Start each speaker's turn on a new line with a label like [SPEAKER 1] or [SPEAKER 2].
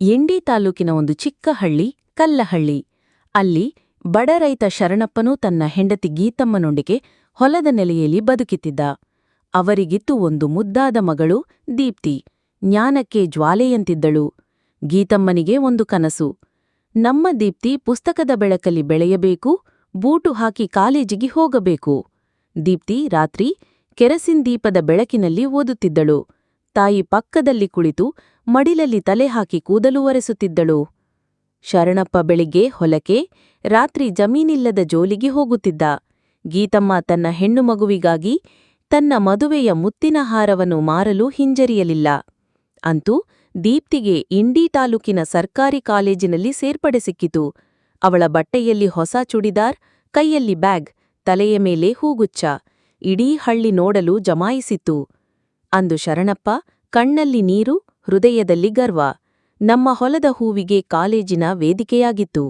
[SPEAKER 1] MD ತಾಲೂಕಿನ ಒಂದು ಚಿಕ್ಕ ಹಳ್ಳಿ, ಕಲ್ಲಹಳ್ಳಿ. ಅಲ್ಲಿ ಬಡರೈತ ಶರಣಪ್ಪನೂ ತನ್ನ ಹೆಂಡತಿ ಗೀತಮ್ಮನೊಂದಿಗೆ ಹೊಲದ ನೆಲೆಯಲ್ಲಿ ಬದುಕಿತ್ತಿದ್ದ. ಅವರಿಗಿತ್ತು ಒಂದು ಮುದ್ದಾದ ಮಗಳು, ದೀಪ್ತಿ. ಜ್ಞಾನಕ್ಕೆ ಜ್ವಾಲೆಯಂತಿದ್ದಳು. ಗೀತಮ್ಮನಿಗೆ ಒಂದು ಕನಸು. ನಮ್ಮ ದೀಪ್ತಿ ಪುಸ್ತಕದ ಬೆಳಕಲ್ಲಿ ಬೆಳೆಯಬೇಕು, ಬೂಟು ಹಾಕಿ ಕಾಲೇಜಿಗೆ ಹೋಗಬೇಕು. ದೀಪ್ತಿ ರಾತ್ರಿ ಕೆರಸಿನ್ ದೀಪದ ಬೆಳಕಿನಲ್ಲಿ ಓದುತ್ತಿದ್ದಳು. ತಾಯಿ ಪಕ್ಕದಲ್ಲಿ ಕುಳಿತು ಮಡಿಲಲ್ಲಿ ತಲೆ ಹಾಕಿ ಕೂದಲು ಒರೆಸುತ್ತಿದ್ದಳು. ಶರಣಪ್ಪ ಬೆಳಿಗ್ಗೆ ಹೊಲಕ್ಕೆ, ರಾತ್ರಿ ಜಮೀನಿಲ್ಲದ ಜೋಲಿಗೆ ಹೋಗುತ್ತಿದ್ದ. ಗೀತಮ್ಮ ತನ್ನ ಹೆಣ್ಣು ಮಗುವಿಗಾಗಿ ತನ್ನ ಮದುವೆಯ ಮುತ್ತಿನ ಹಾರವನ್ನು ಮಾರಲು ಹಿಂಜರಿಯಲಿಲ್ಲ. ಅಂತೂ ದೀಪ್ತಿಗೆ ಇಂಡಿ ತಾಲೂಕಿನ ಸರ್ಕಾರಿ ಕಾಲೇಜಿನಲ್ಲಿ ಸೇರ್ಪಡೆ ಸಿಕ್ಕಿತು. ಅವಳ ಬಟ್ಟೆಯಲ್ಲಿ ಹೊಸ ಚುಡಿದಾರ್, ಕೈಯಲ್ಲಿ ಬ್ಯಾಗ್, ತಲೆಯ ಮೇಲೆ ಹೂಗುಚ್ಚ ಇಡೀ ಹಳ್ಳಿ ನೋಡಲು ಜಮಾಯಿಸಿತ್ತು. ಅಂದು ಶರಣಪ್ಪ ಕಣ್ಣಲ್ಲಿ ನೀರು ಹೃದಯದಲ್ಲಿ ಗರ್ವ. ನಮ್ಮ ಹೊಲದ ಹೂವಿಗೆ ಕಾಲೇಜಿನ ವೇದಿಕೆಯಾಗಿತ್ತು.